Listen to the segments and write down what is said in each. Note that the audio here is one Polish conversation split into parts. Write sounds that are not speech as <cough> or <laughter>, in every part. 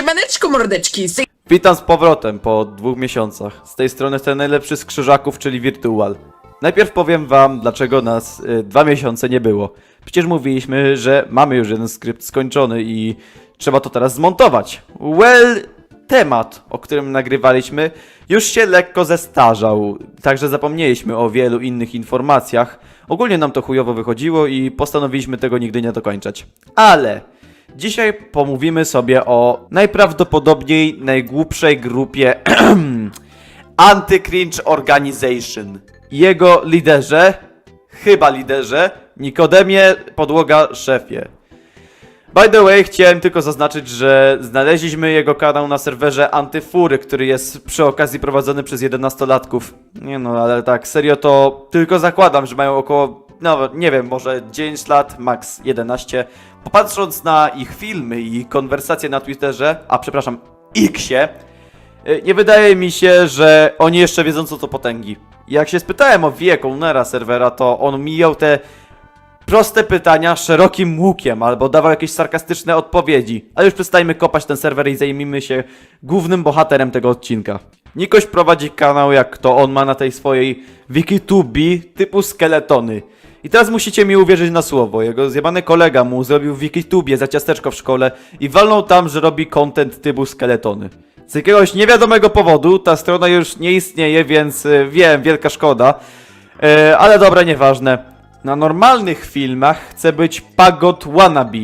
Siemaneczko mordeczki, z tej Witam z powrotem po dwóch miesiącach. Z tej strony ten najlepszy z krzyżaków, czyli Virtual. Najpierw powiem wam, dlaczego nas y, dwa miesiące nie było. Przecież mówiliśmy, że mamy już jeden skrypt skończony i trzeba to teraz zmontować. Well, temat, o którym nagrywaliśmy, już się lekko zestarzał, także zapomnieliśmy o wielu innych informacjach. Ogólnie nam to chujowo wychodziło i postanowiliśmy tego nigdy nie dokończać. Ale Dzisiaj pomówimy sobie o najprawdopodobniej najgłupszej grupie <clears throat> Anti-Cringe Organization. Jego liderze, chyba liderze, Nikodemie Podłoga Szefie. By the way, chciałem tylko zaznaczyć, że znaleźliśmy jego kanał na serwerze Antyfury, który jest przy okazji prowadzony przez 11-latków. Nie no, ale tak, serio to tylko zakładam, że mają około, no nie wiem, może 9 lat, max 11. Popatrząc na ich filmy i konwersacje na Twitterze, a przepraszam, Xie, y, nie wydaje mi się, że oni jeszcze wiedzą co to potęgi. Jak się spytałem o wiek ownera serwera, to on mijał te proste pytania szerokim łukiem albo dawał jakieś sarkastyczne odpowiedzi. Ale już przestańmy kopać ten serwer i zajmijmy się głównym bohaterem tego odcinka. Nikoś prowadzi kanał, jak to on ma na tej swojej Wikitubi typu skeletony. I teraz musicie mi uwierzyć na słowo. Jego zjebany kolega mu zrobił w Wikitubie za ciasteczko w szkole i walnął tam, że robi content typu skeletony. Z jakiegoś niewiadomego powodu ta strona już nie istnieje, więc y, wiem, wielka szkoda. E, ale dobra, nieważne. Na normalnych filmach chce być Pagot Wannabe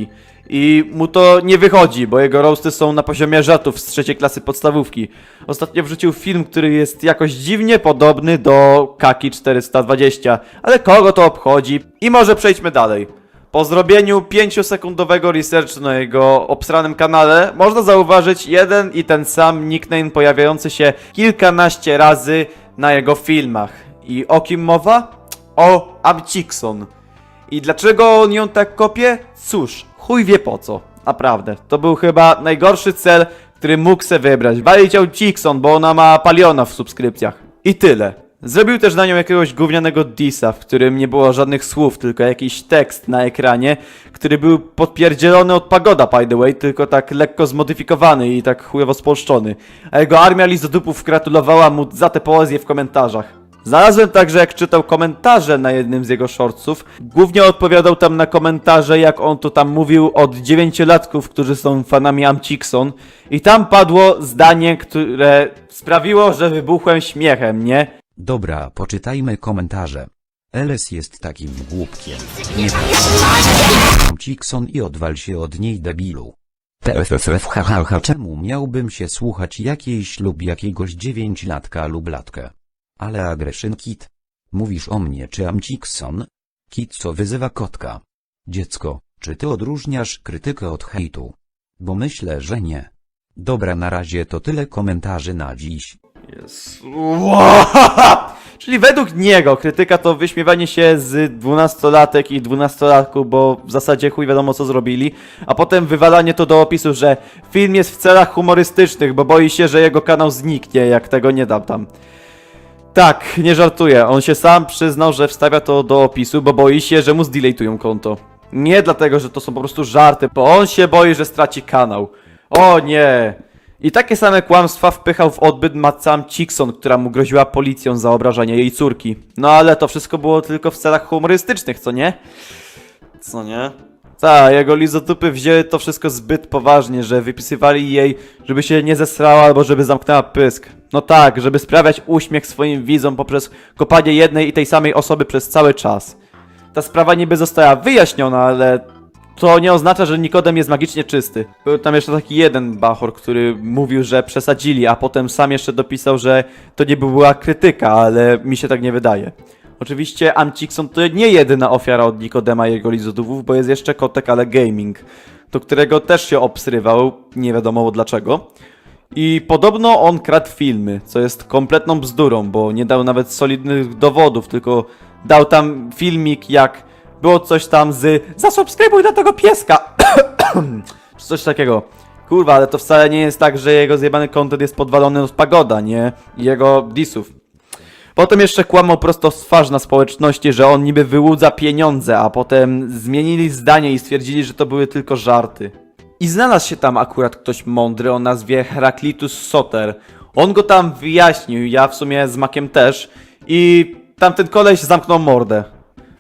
i mu to nie wychodzi, bo jego roasty są na poziomie żartów z trzeciej klasy podstawówki. Ostatnio wrzucił film, który jest jakoś dziwnie podobny do Kaki 420, ale kogo to obchodzi? I może przejdźmy dalej. Po zrobieniu 5-sekundowego researchu na jego obsranym kanale można zauważyć jeden i ten sam nickname pojawiający się kilkanaście razy na jego filmach. I o kim mowa? O Amcikson. I dlaczego on ją tak kopie? Cóż, chuj wie po co. Naprawdę. To był chyba najgorszy cel, który mógł se wybrać. Walić Amcikson, bo ona ma paliona w subskrypcjach. I tyle. Zrobił też na nią jakiegoś gównianego disa, w którym nie było żadnych słów, tylko jakiś tekst na ekranie, który był podpierdzielony od Pagoda, by the way, tylko tak lekko zmodyfikowany i tak chujowo spolszczony. A jego armia lizodupów gratulowała mu za te poezje w komentarzach. Znalazłem także, jak czytał komentarze na jednym z jego shortsów, głównie odpowiadał tam na komentarze, jak on to tam mówił od dziewięciolatków, którzy są fanami Amcikson i tam padło zdanie, które sprawiło, że wybuchłem śmiechem, nie? Dobra, poczytajmy komentarze. Eles jest takim głupkiem. Nie tam Cikson i odwal się od niej debilu. TFFF hahaha czemu miałbym się słuchać jakiejś lub jakiegoś dziewięciolatka lub latkę? Ale Aggression Kit. Mówisz o mnie czy Amcikson? Kit co wyzywa kotka. Dziecko, czy ty odróżniasz krytykę od hejtu? Bo myślę, że nie. Dobra na razie to tyle komentarzy na dziś. Jest... <laughs> Czyli według niego krytyka to wyśmiewanie się z dwunastolatek i dwunastolatków, bo w zasadzie chuj wiadomo co zrobili, a potem wywalanie to do opisu, że film jest w celach humorystycznych, bo boi się, że jego kanał zniknie, jak tego nie dam tam. Tak, nie żartuję, on się sam przyznał, że wstawia to do opisu, bo boi się, że mu zdelejtują konto. Nie dlatego, że to są po prostu żarty, bo on się boi, że straci kanał. O nie! I takie same kłamstwa wpychał w odbyt Matsam Cikson, która mu groziła policją za obrażanie jej córki. No ale to wszystko było tylko w celach humorystycznych, co nie? Co nie? Ta, jego lizotupy wzięły to wszystko zbyt poważnie, że wypisywali jej, żeby się nie zesrała albo żeby zamknęła pysk. No tak, żeby sprawiać uśmiech swoim widzom poprzez kopanie jednej i tej samej osoby przez cały czas. Ta sprawa niby została wyjaśniona, ale to nie oznacza, że Nikodem jest magicznie czysty. Był tam jeszcze taki jeden bachor, który mówił, że przesadzili, a potem sam jeszcze dopisał, że to nie była krytyka, ale mi się tak nie wydaje. Oczywiście Amcikson to nie jedyna ofiara od Nikodema i jego lizodówów, bo jest jeszcze Kotek Ale Gaming, do którego też się obsrywał, nie wiadomo dlaczego. I podobno on kradł filmy, co jest kompletną bzdurą, bo nie dał nawet solidnych dowodów, tylko dał tam filmik jak było coś tam z zasubskrybuj do tego pieska, <coughs> czy coś takiego. Kurwa, ale to wcale nie jest tak, że jego zjebany content jest podwalony od Pagoda, nie? Jego disów. Potem jeszcze kłamał prosto w twarz na społeczności, że on niby wyłudza pieniądze, a potem zmienili zdanie i stwierdzili, że to były tylko żarty. I znalazł się tam akurat ktoś mądry o nazwie Heraklitus Soter. On go tam wyjaśnił, ja w sumie z Makiem też. I tamten koleś zamknął mordę.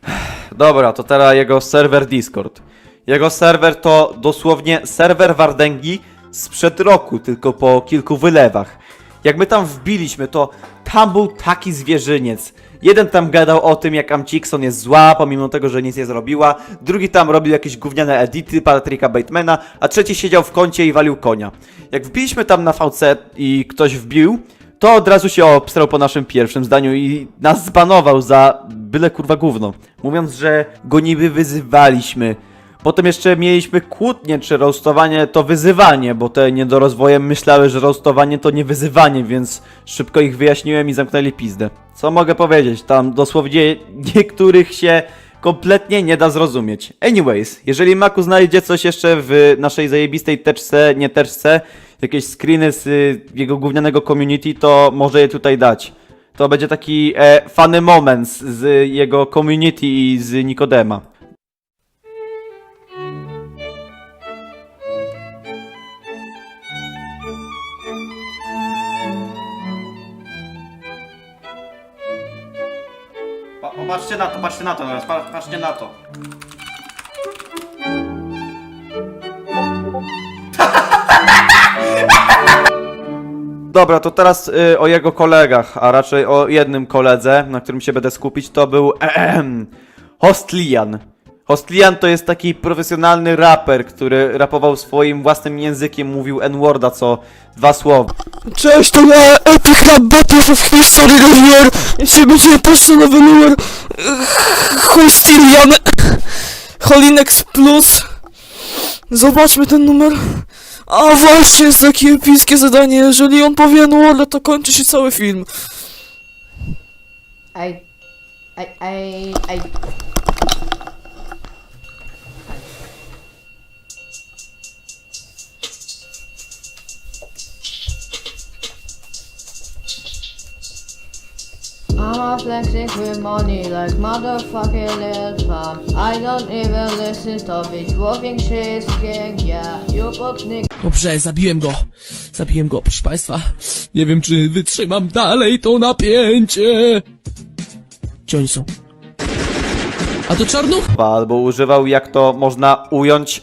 <sighs> Dobra, to teraz jego serwer Discord. Jego serwer to dosłownie serwer Wardęgi sprzed roku, tylko po kilku wylewach. Jak my tam wbiliśmy, to tam był taki zwierzyniec. Jeden tam gadał o tym, jak Amcikson jest zła, pomimo tego, że nic nie zrobiła. Drugi tam robił jakieś gówniane edity Patricka Batemana, a trzeci siedział w kącie i walił konia. Jak wbiliśmy tam na VC i ktoś wbił, to od razu się obstrał po naszym pierwszym zdaniu i nas zbanował za byle kurwa gówno. Mówiąc, że go niby wyzywaliśmy. Potem jeszcze mieliśmy kłótnie, czy roastowanie to wyzywanie, bo te niedorozwoje myślały, że roastowanie to nie wyzywanie, więc szybko ich wyjaśniłem i zamknęli pizdę. Co mogę powiedzieć? Tam dosłownie niektórych się kompletnie nie da zrozumieć. Anyways, jeżeli Maku znajdzie coś jeszcze w naszej zajebistej teczce, nie teczce, jakieś screeny z y, jego gównianego community, to może je tutaj dać. To będzie taki e, funny moment z jego community i z Nikodema. Patrzcie na to, teraz, patrzcie na to. Dobra, to teraz y, o jego kolegach, a raczej o jednym koledze, na którym się będę skupić, to był <clears throat> Hostlian. Hostlian to jest taki profesjonalny raper, który rapował swoim własnym językiem, mówił N-worda co dwa słowa. Cześć, to ja Epic Rap Battles of History Reviewer. Dzisiaj będzie patrzę nowy numer Holstilian Holinex Plus. Zobaczmy ten numer. A właśnie, jest takie epickie zadanie. Jeżeli on powie no, to kończy się cały film. Ej, ej, ej, ej. I'm flexing with money like motherfucking Lil Pump. I don't even listen to bitch, wszystkich, ja, jupotnik. Dobrze, zabiłem go. Zabiłem go, proszę państwa. Nie wiem, czy wytrzymam dalej to napięcie. Gdzie oni są? A to czarnuch? albo używał, jak to można ująć, <clears throat>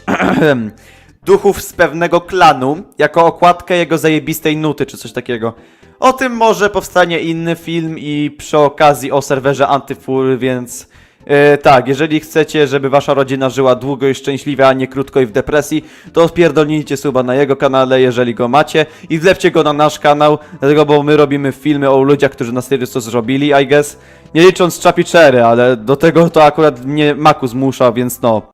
duchów z pewnego klanu, jako okładkę jego zajebistej nuty, czy coś takiego. O tym może powstanie inny film i przy okazji o serwerze Antyfur, więc e, tak, jeżeli chcecie, żeby wasza rodzina żyła długo i szczęśliwie, a nie krótko i w depresji, to spierdolnijcie suba na jego kanale, jeżeli go macie i wlepcie go na nasz kanał, dlatego, bo my robimy filmy o ludziach, którzy na serio to zrobili, I guess. Nie licząc Chapichery, ale do tego to akurat mnie Maku zmusza, więc no.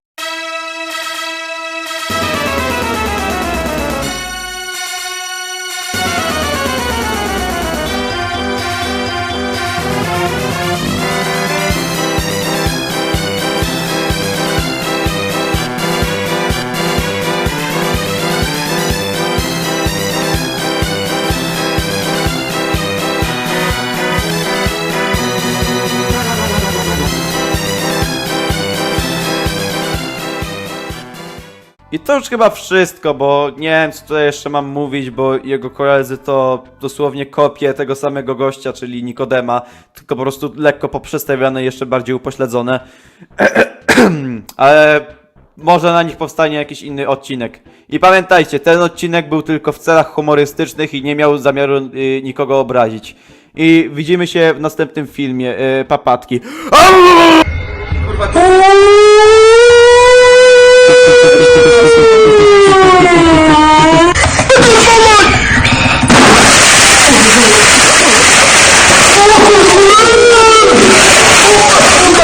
To już chyba wszystko, bo nie wiem co tutaj jeszcze mam mówić, bo jego koledzy to dosłownie kopie tego samego gościa, czyli Nikodema, tylko po prostu lekko poprzestawiane jeszcze bardziej upośledzone. <clears throat> Ale może na nich powstanie jakiś inny odcinek. I pamiętajcie, ten odcinek był tylko w celach humorystycznych i nie miał zamiaru y, nikogo obrazić. I widzimy się w następnym filmie. Y, papatki. Kurwa, Ooh!